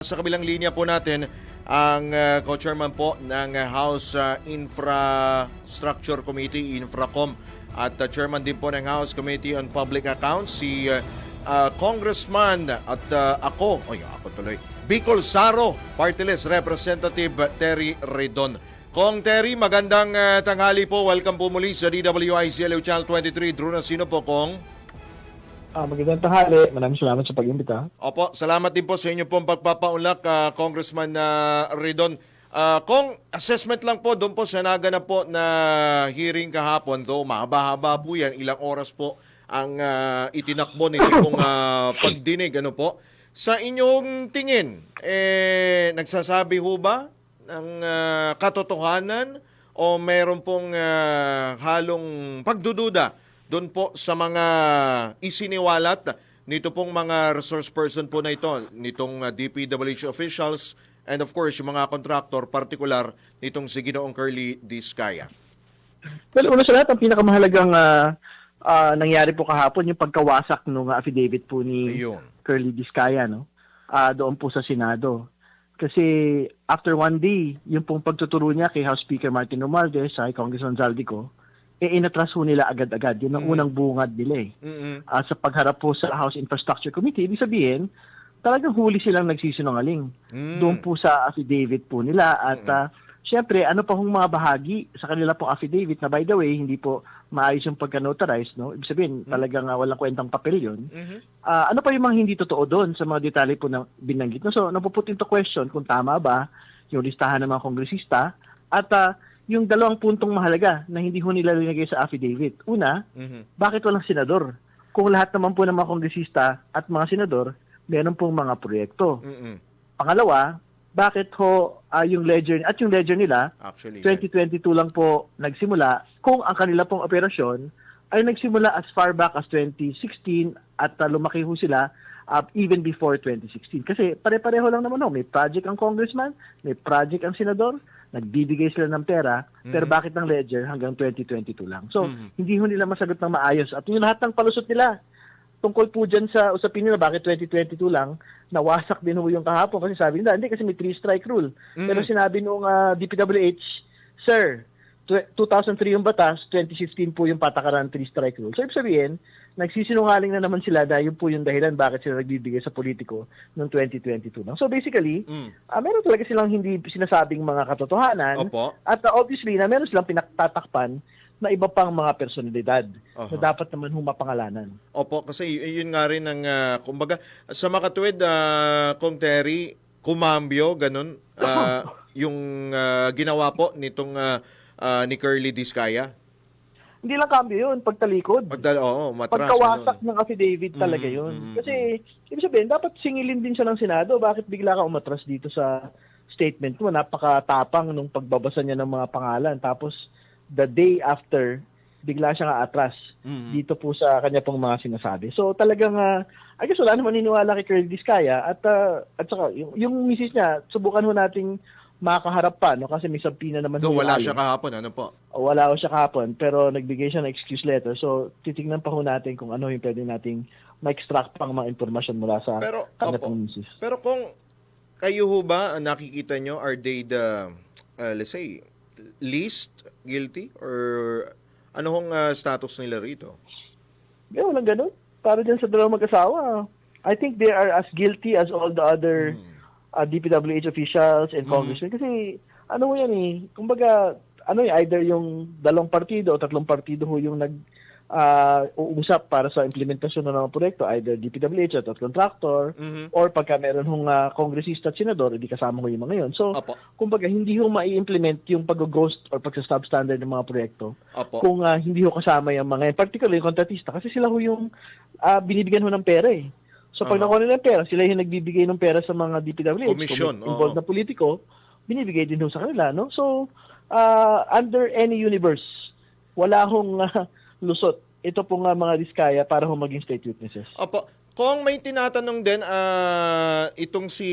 Sa kabilang linya po natin, ang uh, co-chairman po ng House uh, Infrastructure Committee, Infracom, at uh, chairman din po ng House Committee on Public Accounts, si uh, uh, Congressman at uh, ako, ay ako tuloy, Bicol Saro, Party Representative Terry Redon. Kong Terry, magandang uh, tanghali po. Welcome po muli sa DWICLU Channel 23. Drew Sino po, Kong? Ah, magandang tanghali. Maraming salamat sa pag-imbita. Opo, salamat din po sa inyo pong pagpapaunlak, ah, Congressman uh, Redon. Ah, kung assessment lang po doon po sa naganap po na hearing kahapon, though mahaba-haba po yan, ilang oras po ang ah, itinakbo nito pong ah, pagdinig. Ano po? Sa inyong tingin, eh, nagsasabi ho ba ng ah, katotohanan o meron pong ah, halong pagdududa doon po sa mga isiniwalat nito pong mga resource person po na ito, nitong uh, DPWH officials and of course yung mga contractor, particular nitong si Ginoong Curly Discaya. Well, una sa lahat, ang pinakamahalagang ah, ah, nangyari po kahapon, yung pagkawasak ng affidavit po ni Ayun. Curly Discaya, no? Ah, doon po sa Senado. Kasi after one day, yung pong pagtuturo niya kay House Speaker Martin Romualdez, sa Congressman Zaldico, eh inatras ho nila agad-agad. Yun ang Mm. unang bungad nila eh. Mm-mm. Ah, sa pagharap po sa House Infrastructure Committee, ibig sabihin, talagang huli silang nagsisinungaling. Mm. Doon po sa affidavit po nila. At ah, syempre, ano pa hong mga bahagi sa kanila pong affidavit na by the way, hindi po maayos yung pagka-notarize. No? Ibig sabihin, talagang ah, walang kwentang papel yun. Mhm. Ah, ano pa yung mga hindi totoo doon sa mga detalye po na binanggit? No? So, napuput into question kung tama ba yung listahan ng mga kongresista at ah, yung dalawang puntong mahalaga na hindi ho nila linagay sa affidavit. Una, Mhm. bakit walang senador? Kung lahat naman po ng mga kongresista at mga senador, meron pong mga proyekto. Mm-mm. Pangalawa, bakit ho ah, yung ledger at yung ledger nila Actually. 2022 lang po nagsimula kung ang kanila pong operasyon ay nagsimula as far back as 2016 at ah, lumaki ho sila uh, even before 2016. Kasi pare-pareho lang naman ho. May project ang congressman, may project ang senador, nagbibigay sila ng pera, pero bakit ang ledger hanggang 2022 lang? So, Mhm. hindi ho nila masagot ng maayos. At yung lahat ng palusot nila, tungkol po dyan sa usapin nila bakit 2022 lang, nawasak din ho yung kahapon kasi sabi nila, hindi kasi may three strike rule. Pero sinabi nung ah, DPWH, Sir, tw- 2003 yung batas, 2015 po yung patakaran ng three strike rule. So ibig sabihin, nagsisinungaling na naman sila dahil yun po yung dahilan bakit sila nagbibigay sa politiko noong 2022 lang. So basically, Mm. ah, meron talaga silang hindi sinasabing mga katotohanan. Opo. At uh, obviously, na meron silang pinaktatakpan na iba pang mga personalidad Aha. na dapat naman humapangalanan. Opo, kasi y- yun nga rin ang, ah, kumbaga, sa makatuwid, uh, Kong Terry, kumambyo, ganun, ah, yung ah, ginawa po nitong ah, ah, ni Curly Discaya. Hindi lang cambio yun, pagtalikod. Pagdal, oo, matras. Pagkawasak ganun. ng affidavit talaga Mm, yun. mm, Kasi, ibig sabihin, dapat singilin din siya ng Senado. Bakit bigla ka umatras dito sa statement mo? Napakatapang nung pagbabasa niya ng mga pangalan. Tapos, the day after, bigla siya atras Mm. dito po sa kanya pong mga sinasabi. So, talagang, ah, I guess wala naman niniwala kay Curly Discaya. At, ah, at saka, yung, yung misis niya, subukan ho nating makaharap pa, no? Kasi may sampina naman yung wala ali. siya kahapon, ano po? O, wala ko siya kahapon, pero nagbigay siya ng excuse letter. So, titignan pa ho natin kung ano yung pwede nating ma-extract pang mga impormasyon mula sa Pero, kanya opo. misis. Pero kung kayo ho ba, nakikita nyo, are they the, uh, let's say, least guilty? Or ano hong uh, status nila rito? Yeah, walang ganun. Para dyan sa dalawang mag-asawa, I think they are as guilty as all the other Hmm. Uh, DPWH officials and congressmen. Kasi, ano mo yan eh, kumbaga, ano eh, either yung dalawang partido o tatlong partido ho yung nag uh, uusap para sa implementasyon ng mga proyekto, either DPWH at contractor, Mhm. or pagka meron hong uh, kongresista at senador, hindi kasama ko yung mga yun. So, Opo. kumbaga, hindi ho mai-implement yung pag-ghost or pag-substandard ng mga proyekto Opo. kung ah, hindi ho kasama yung mga yan. Particularly yung kontratista. Kasi sila ho yung ah, binibigyan ho ng pera eh. So pag nakuha nila ng pera, sila yung nagbibigay ng pera sa mga DPWH. Commission, Kung involved na politiko, binibigay din ho sa kanila. No? So, ah, under any universe, wala hong ah, lusot. Ito po nga mga diskaya para ho maging state witnesses. Opo. Kung may tinatanong din, ah, itong si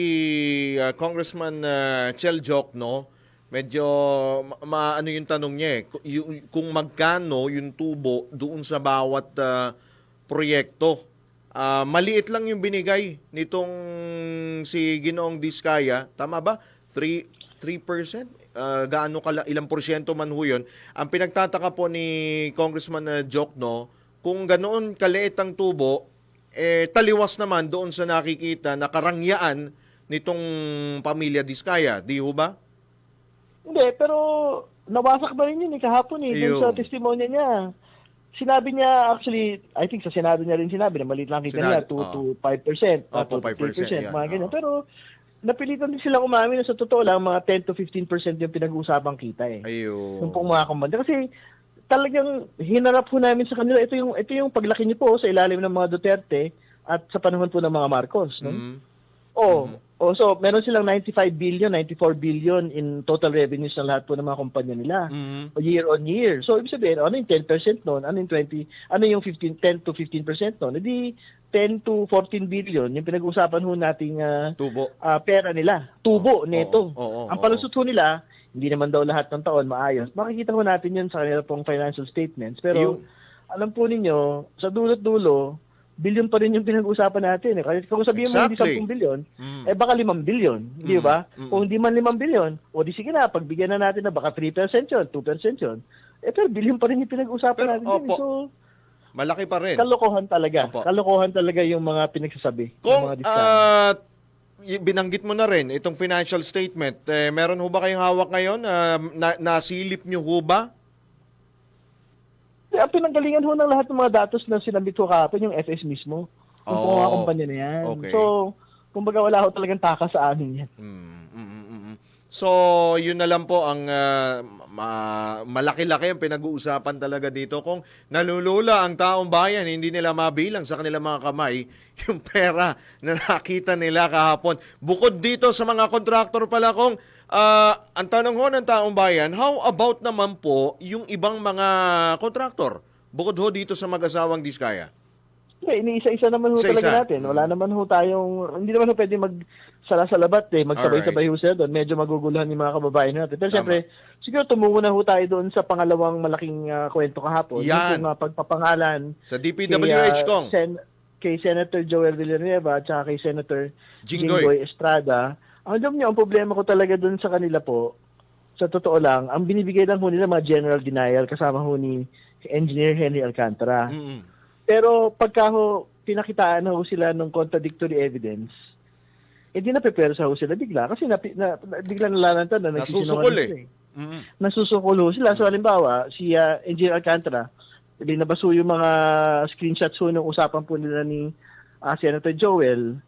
ah, Congressman uh, Chel Jokno, medyo ma- maano yung tanong niya eh, Ku- yung- kung magkano yung tubo doon sa bawat ah, proyekto ah, maliit lang yung binigay nitong si Ginoong Diskaya. Tama ba? 3 3%? Ah, gaano kala ilang porsyento man ho yun. Ang pinagtataka po ni Congressman uh, Jokno, kung ganoon kaliit ang tubo, eh taliwas naman doon sa nakikita na karangyaan nitong pamilya Diskaya. Di ho ba? Hindi, pero nawasak ba rin yun eh, kahapon eh, dun Ayun. sa testimonya niya. Sinabi niya, actually, I think sa Senado niya rin sinabi na maliit lang kita niya, Senado, 2 to 5%, uh, Opo, 2 to 5%, 3%, yan, mga ganyan. oo. Pero napilitan din silang umamin na sa totoo lang, mga 10 to 15% yung pinag-uusapang kita eh. Ayun. Yung pong mga kumbanda. Kasi talagang hinarap po namin sa kanila, ito yung, ito yung paglaki niyo po sa ilalim ng mga Duterte at sa panahon po ng mga Marcos. No? Mhm. Oh, oh, so meron silang 95 billion, 94 billion in total revenues ng lahat po ng mga kumpanya nila. Mhm. Year on year. So ibig sabihin, ano yung 10% noon? Ano yung 20? Ano yung 15 10 to 15% noon? Hindi 10 to 14 billion yung pinag-usapan ho nating ah, Tubo. ah, pera nila. Tubo Oo, neto. oo, oo, Ang oo. palusot ho nila, hindi naman daw lahat ng taon maayos. Makikita ho natin yun sa kanila pong financial statements. Pero Yung- alam po ninyo, sa dulot-dulo, billion pa rin yung pinag-usapan natin. Eh. Kasi kung sabihin mo hindi Exactly. 10 billion, Mm. eh baka 5 billion, di Mm, ba? mm. Kung hindi man 5 billion, o di sige na, pagbigyan na natin na baka 3% yun, 2% yun. Eh pero billion pa rin yung pinag-usapan Pero, natin. din. opo. So, Malaki pa rin. kalokohan talaga. Opo. Kalokohan talaga yung mga pinagsasabi. ng Kung mga y- binanggit mo na rin itong financial statement, eh, meron ho ba kayong hawak ngayon? Ah, na, nasilip nyo ho ba? Kaya ang pinanggalingan ho ng lahat ng mga datos na sinabit ho kahapon, yung FS mismo. Yung Oh, mga kumpanya na yan. okay. So, kumbaga wala ho talagang taka sa amin yan. Mm, mm, mm, mm, mm. So, yun na lang po ang ah, ma- malaki-laki ang pinag-uusapan talaga dito. Kung nalulula ang taong bayan, hindi nila mabilang sa kanilang mga kamay yung pera na nakita nila kahapon. Bukod dito sa mga kontraktor pala kung ah, ang tanong ho ng taong bayan, how about naman po yung ibang mga kontraktor? Bukod ho dito sa mag-asawang Diskaya. Hindi, iniisa-isa naman ho Isa-isa. talaga natin. Wala naman ho tayong, hindi naman ho pwede mag sala-salabat eh, magsabay-sabay ho sila doon. Medyo maguguluhan yung mga kababayan natin. Pero Tama. siyempre, siguro tumungo na ho tayo doon sa pangalawang malaking ah, kwento kahapon. Yan. Yung uh, pagpapangalan Sa kay, DPWH ah, kong. Sen- kay Senator Joel Villanueva at saka kay Senator Jinggoy. Jinggoy, Estrada. Alam niyo, ang problema ko talaga doon sa kanila po, sa totoo lang, ang binibigay lang ho nila mga general denial kasama ho ni Engineer Henry Alcantara. Mm-mm. Pero pagka ho, pinakitaan na ho sila ng contradictory evidence, hindi na prepare sa ho sila bigla. Kasi na, na, na, bigla nalalantad na nagsisinungaling eh. sila eh. Mm-mm. Nasusukol ho sila. So halimbawa, si uh, Engineer Alcantara, binabaso yung mga screenshots ho ng usapan po nila ni ah, Senator Joel.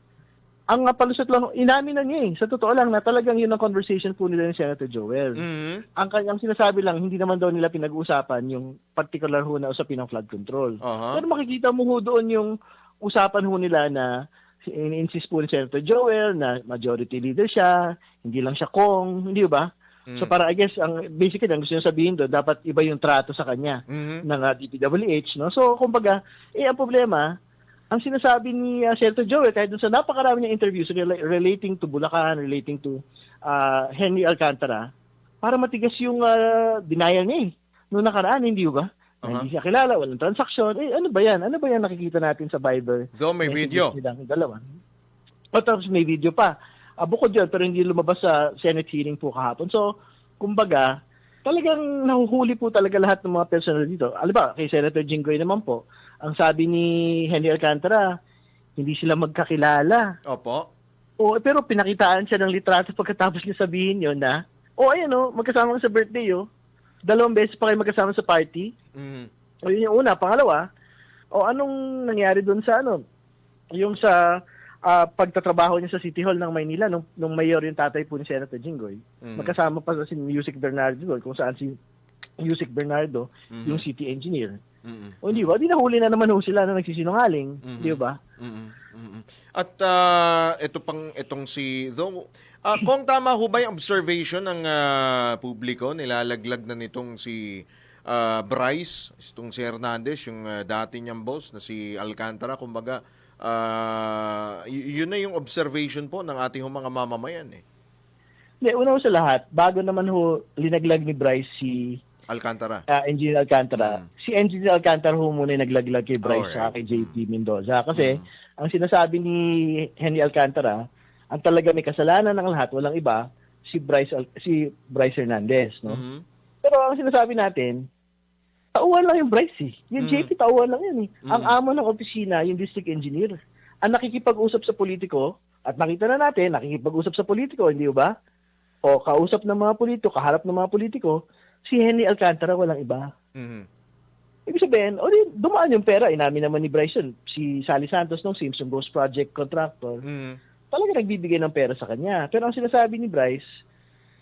Ang uh, palusot lang, inamin na niya eh. Sa totoo lang na talagang yun ang conversation po nila ni Senator Joel Mhm. ang kanyang sinasabi lang, hindi naman daw nila pinag-usapan yung particular ho na usapin ng flood control. Aha. Pero makikita mo ho doon yung usapan ho nila na in-insist po ni Senator Joel na majority leader siya, hindi lang siya kong, hindi ba? So Mm. para I guess, ang, basically, ang gusto niya sabihin doon, dapat iba yung trato sa kanya Mhm. ng uh, DPWH. No? So, kumbaga, eh, ang problema, ang sinasabi ni uh, Senator Joel, kahit dun sa napakarami niyang interviews rela- relating to Bulacan, relating to uh, Henry Alcantara, para matigas yung uh, denial niya eh. Noong nakaraan, hindi ba? Aha. Hindi siya kilala, walang transaksyon. Eh, ano ba yan? Ano ba yan nakikita natin sa Viber? Though may video. Messages nilang dalawa. O tapos may video pa. Ah, bukod yun, pero hindi lumabas sa Senate hearing po kahapon. So, kumbaga, talagang nahuhuli po talaga lahat ng mga personal dito. Alam ba, kay Senator Jinggoy naman po, ang sabi ni Henry Alcantara, hindi sila magkakilala. Opo. O, pero pinakitaan siya ng litrato pagkatapos niya sabihin yon na, o ayun o, magkasama ka sa birthday o, dalawang beses pa kayo magkasama sa party, Mhm. o yun yung una. Pangalawa, o anong nangyari doon sa ano? Yung sa ah, pagtatrabaho niya sa City Hall ng Maynila nung, nung mayor yung tatay po ni Senator Jinggoy. Mm. Magkasama pa sa si Music Bernardo doon kung saan si Music Bernardo Mhm. yung city engineer. Mhm. O hindi ba? Di nahuli na naman ho sila na nagsisinungaling. Mhm. Di ba? Mhm. At ah, ito pang itong si though ah, kung tama ho ba yung observation ng ah, publiko nilalaglag na nitong si ah, Bryce, itong si Hernandez, yung ah, dati niyang boss na si Alcantara, kumbaga ah, y- yun na yung observation po ng ating mga mamamayan eh. Hindi, una ho sa lahat, bago naman ho linaglag ni Bryce si Alcantara. uh, Engineer Alcantara. Si Engineer Alcantara ho muna yung naglaglag kay Bryce Alright. sa kay JP Mendoza. Kasi ang sinasabi ni Henry Alcantara, ang talaga may kasalanan ng lahat, walang iba, si Bryce Al- si Bryce Hernandez, no? Mhm. Pero ang sinasabi natin, tauhan lang yung Bryce eh. Yung Mm. JP tauhan lang yan eh. Ang Mm. amo ng opisina, yung district engineer. Ang nakikipag-usap sa politiko, at nakita na natin, nakikipag-usap sa politiko, hindi ba? O kausap ng mga politiko, kaharap ng mga politiko, si Henry Alcantara walang iba. Mhm. Ibig sabihin, o di, dumaan yung pera. Inamin naman ni Bryson, si Sally Santos ng Simpson Ghost Project contractor, Mhm. talaga nagbibigay ng pera sa kanya. Pero ang sinasabi ni Bryce,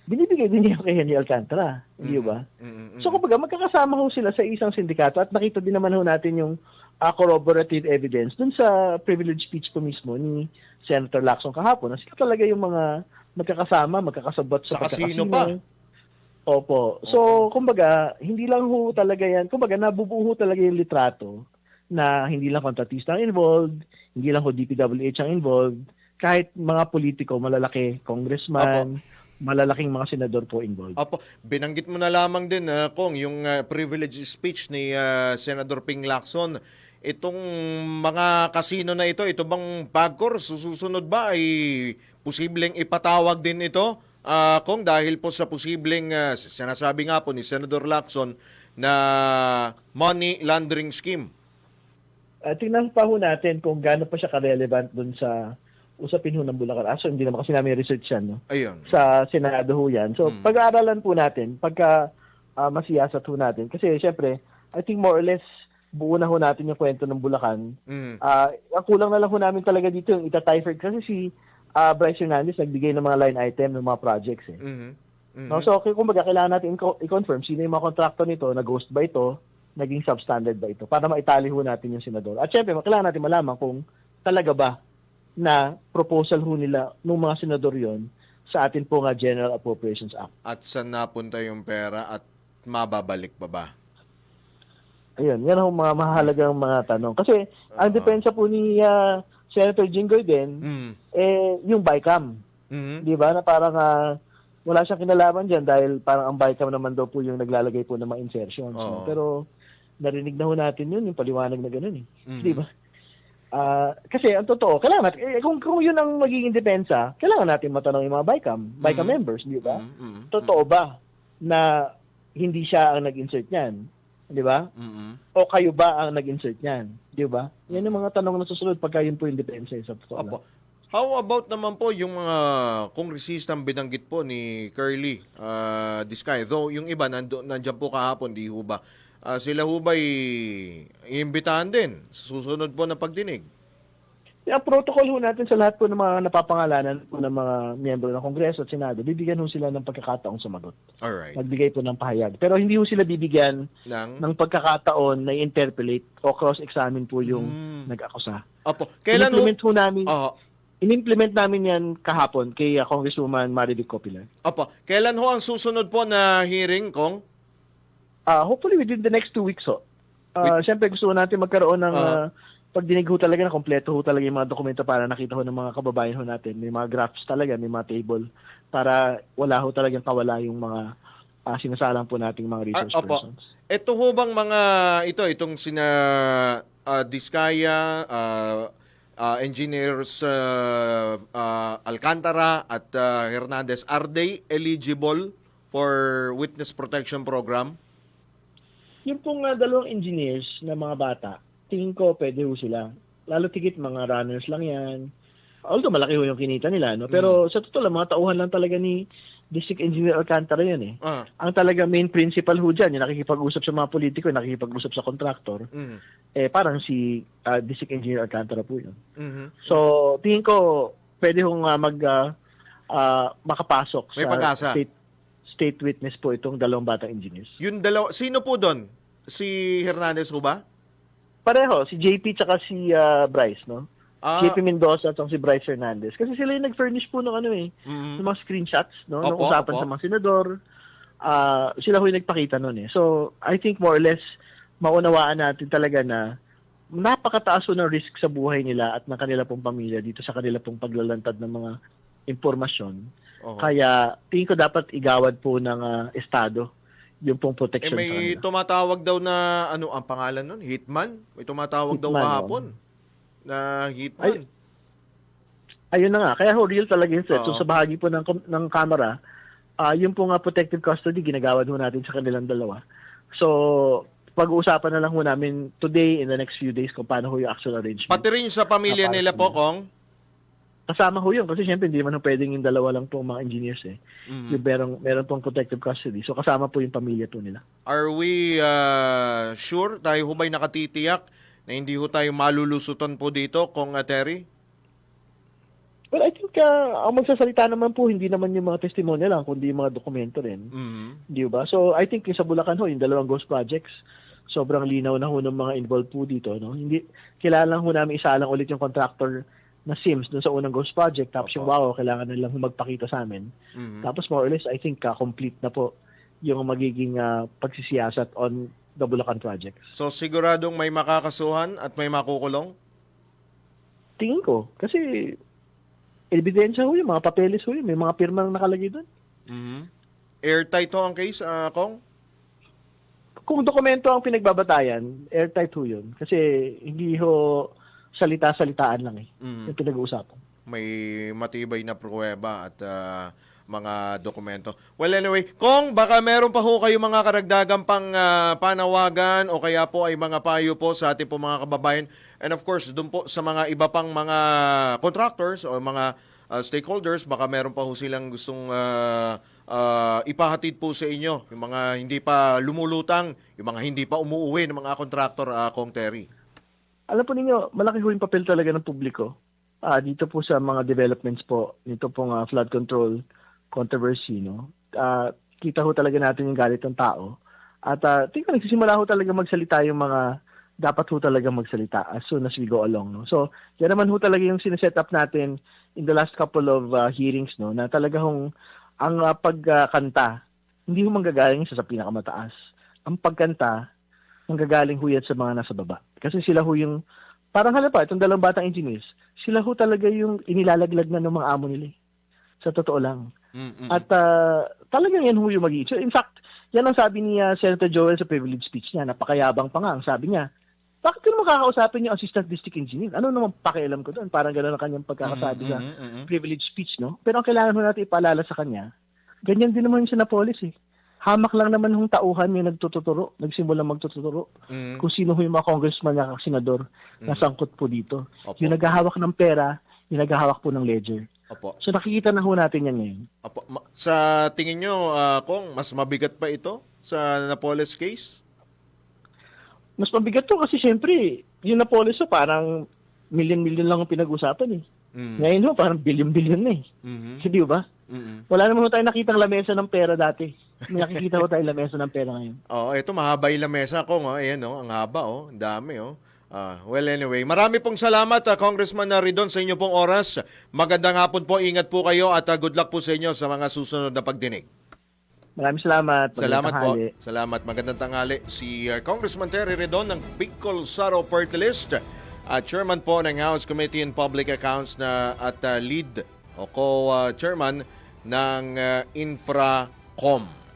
binibigay din niya kay Henry Alcantara. Hindi ba? Mhm. So kumbaga, magkakasama ho sila sa isang sindikato at nakita din naman ho natin yung ah, corroborative evidence dun sa privilege speech po mismo ni Senator Lacson kahapon. Sila talaga yung mga magkakasama, magkakasabot sa, Sa kasino pa. Opo. So, kumbaga, hindi lang ho talaga yan. Kumbaga, nabubuo talaga yung litrato na hindi lang kontratista ang involved, hindi lang ho DPWH ang involved, kahit mga politiko, malalaki, congressman, malalaking mga senador po involved. Apo, binanggit mo na lamang din, ah, Kong, yung ah, privilege speech ni ah, Senator Ping Lacson. Itong mga kasino na ito, ito bang PAGCOR, susunod ba ay posibleng ipatawag din ito? Ah, Kong, dahil po sa posibleng, ah, sinasabi nga po ni Senator Lacson na money laundering scheme. Uh, tingnan pa ho natin kung gaano pa siya ka-relevant dun sa usapin ho ng Bulacan. Aso hindi naman kasi namin research yan, no? Ayun. Sa Senado ho yan. So, Hmm. pag-aaralan po natin, pagka ah, masiyasat ho natin. Kasi, syempre, I think more or less, buo na ho natin yung kwento ng Bulacan. Mhm. Ah, ang kulang na lang ho namin talaga dito yung itatayfer kasi si ah, Bryce Hernandez nagbigay ng mga line item ng mga projects eh. Mhm. Mhm. No, so, okay, kumbaga, kailangan natin i-confirm sino yung mga kontrakto nito, na-ghost ba ito, naging substandard ba ito, para maitali ho natin yung senador. At syempre, kailangan natin malaman kung talaga ba na proposal ho nila ng mga senador yon sa atin po nga General Appropriations Act. At saan napunta yung pera at mababalik pa ba? Ayun, yan ang mga mahalagang mga tanong. Kasi, ang depensa po ni ah, Senator Jinggoy din, Mhm. eh, yung BICAM. Mhm. Di ba? Na parang ah, wala siyang kinalaman dyan dahil parang ang BICAM naman daw po yung naglalagay po ng mga insertions. no? Oo. Pero narinig na ho natin yun, yung paliwanag na gano'n eh. Mhm. Di ba? Ah, kasi ang totoo, kailangan natin, eh, kung, kung yun ang magiging depensa, kailangan natin matanong yung mga BICAM, BICAM Mhm. members, di ba? Mhm. Totoo ba na hindi siya ang nag-insert niyan? Di ba? Mhm. O kayo ba ang nag-insert niyan? Di ba? Yan yung mga tanong na susunod pagka yun po yung depensa eh, sa totoo. How about naman po yung mga kongresistang binanggit po ni Curly uh, Diskay? Though yung iba nando, nandyan po kahapon, di ho ba? Ah, sila ho ba iimbitahan din sa susunod po na pagdinig? Ang protocol ho natin sa lahat po ng mga napapangalanan po ng mga miyembro ng Kongreso at Senado, bibigyan ho sila ng pagkakataong sumagot. Alright. Magbigay po ng pahayag. Pero hindi ho sila bibigyan Lang? ng pagkakataon na interpolate o cross-examine po yung Hmm. nag-akusa. Apo. Kailan ho? In-implement ho namin, Ah, in-implement namin yan kahapon kay uh, Congresswoman Marivic Copilar. apo. Kailan ho ang susunod po na hearing, Kong? Uh, hopefully within the next two weeks ho. Uh, Siyempre gusto natin magkaroon ng Ah. uh, pagdinig ho talaga na kompleto ho talaga yung mga dokumento para nakita ho ng mga kababayan ho natin. May mga graphs talaga, may mga table para wala ho talagang kawala yung mga uh, sinasalang po nating mga resource Ah, opo. persons. Ito ho bang mga ito itong sina ah, Diskaya, ah, ah, engineers ah, ah, Alcantara at ah, Hernandez are they eligible for witness protection program? Yung pong uh, dalawang engineers na mga bata, tingin ko pwede ho sila. Lalo tigit mga runners lang yan. Although malaki ho yung kinita nila, no? Pero sa totoo lang, mga tauhan lang talaga ni District Engineer Alcantara yan eh. Ah, Ang talaga main principal ho dyan, yung nakikipag-usap sa mga politiko, yung nakikipag-usap sa contractor, mhm. eh parang si ah, District Engineer Alcantara po yun. Mhm. So, tingin ko, pwede hong ah, mag, ah, makapasok May sa pag-asa. state, state witness po itong dalawang batang engineers. Yung dalawa, sino po doon? Si Hernandez ho ba? Pareho, si JP tsaka si ah, Bryce, no? Ah, JP Mendoza at si Bryce Hernandez. Kasi sila yung nag-furnish po ng ano eh, mhm. ng mga screenshots, no? ng Opo, usapan opo. sa mga senador. Ah, sila ho yung nagpakita nun eh. So, I think more or less, maunawaan natin talaga na napakataas ng risk sa buhay nila at ng kanila pong pamilya dito sa kanila pong paglalantad ng mga impormasyon. Oo. Kaya tingin ko dapat igawad po ng ah, Estado yung pong Eh, protection sa may kanila. tumatawag daw na, ano ang pangalan nun? Hitman? May tumatawag daw Hitman, kahapon na Hitman. Ay, Ayun na nga. Kaya ho, real talaga yun, sir. Oo. So, sa bahagi po ng, ng camera, ah yung po nga protective custody, ginagawa ho natin sa kanilang dalawa. So, pag-uusapan na lang ho namin today in the next few days kung paano ho yung actual arrangement. Pati rin sa pamilya nila po. Kong. Kasama ho yun kasi syempre hindi man ho pwedeng yung dalawa lang po mga engineers eh. Mhm. Yung merong, meron pong protective custody. So, kasama po yung pamilya po nila. Are we uh, sure, tayo ho ba'y nakatitiyak na hindi ho tayo malulusutan po dito, Kong uh, Terry? Well, I think uh, ang magsasalita naman po, hindi naman yung mga testimonya lang, kundi yung mga dokumento rin. Mhm. Di ba? So, I think yung sa Bulacan ho, yung dalawang ghost projects, sobrang linaw na ho ng mga involved po dito. No? Hindi, lang ho namin isa lang ulit yung contractor na Sims dun sa unang ghost project. Tapos yung Opo. WOW, kailangan na lang ho magpakita sa amin. Mhm. Tapos more or less, I think uh, complete na po yung magiging uh, pagsisiyasat on the Bulacan projects. So siguradong may makakasuhan at may makukulong? Tingin ko. Kasi ebidensya ho yung mga papeles ho yun. May mga pirma na nakalagay doon. Mhm. Airtight ho ang case, uh, Kong? kung dokumento ang pinagbabatayan, airtight ho yun. Kasi hindi ho salita-salitaan lang eh. Mhm. Yung pinag-uusapan. May matibay na pruweba at ah, mga dokumento. Well, anyway, Kong, baka meron pa ho kayo mga karagdagang pang ah, panawagan o kaya po ay mga payo po sa ating po mga kababayan. And of course, doon po sa mga iba pang mga contractors o mga ah, stakeholders, baka meron pa ho silang gustong ah, ah, ipahatid po sa inyo. Yung mga hindi pa lumulutang, yung mga hindi pa umuuwi ng mga contractor, ah, Kong Terry. Alam po ninyo, malaki ho yung papel talaga ng publiko. Ah, dito po sa mga developments po, nito pong ah, flood control controversy, no? Ah, kita ho talaga natin yung galit ng tao. At uh, tingnan, nagsisimula ho talaga magsalita yung mga dapat ho talaga magsalita as soon as we go along. No? So, yan naman ho talaga yung sineset up natin in the last couple of ah, hearings, no? na talaga hong ang ah, pagkanta, hindi ho manggagaling sa, sa pinakamataas. Ang pagkanta, manggagaling ho yan sa mga nasa baba. Kasi sila ho yung, parang halapa, itong dalawang batang engineers, sila ho talaga yung inilalaglag na ng mga amo nila. eh. Sa totoo lang. Mm-mm. At ah, talagang yan ho yung mag so, In fact, yan ang sabi ni ah, Senator Joel sa privilege speech niya. Napakayabang pa nga. Ang sabi niya, bakit ko naman kakausapin yung assistant district engineer? Ano naman pakialam ko doon? Parang gano'n ang kanyang pagkakasabi sa Mhm, mhm, mhm. privilege speech, no? Pero ang kailangan ho natin ipaalala sa kanya, ganyan din naman yung Sinapolis eh. Hamak lang naman yung tauhan yung nagtututuro, nagsimula magtuturo Mhm. kung sino ho yung mga congressman at senador na sangkot po dito. Opo. Yung naghahawak ng pera, yung naghahawak po ng ledger. Opo. So nakikita na ho natin yan ngayon. Apo, ma- sa tingin nyo, ah, Kong, mas mabigat pa ito sa Napoles case? Mas mabigat to kasi syempre, yung Napolis ho, parang million-million lang ang pinag-usapan eh. Mm. Ngayon ho, parang billion-billion na eh. Mhm. Hindi ba? Mhm. Wala naman tayo nakitang lamesa ng pera dati. May nakikita ho tayo lamesa ng pera ngayon. Oo, ito mahaba yung lamesa, Kong. Oh. Ayan, oh, ang haba, oh. Ang dami, oh. Ah, well, anyway, marami pong salamat, ah, Congressman Ridon, sa inyo pong oras. Magandang hapon po, ingat po kayo at ah, good luck po sa inyo sa mga susunod na pagdinig. Maraming salamat. Magandang Salamat po. Salamat. Magandang tanghali. Si uh, Congressman Terry Redon ng Bicol Saro Party List at chairman po ng House Committee on Public Accounts na at uh, lead o co-chairman ng uh, Infracom.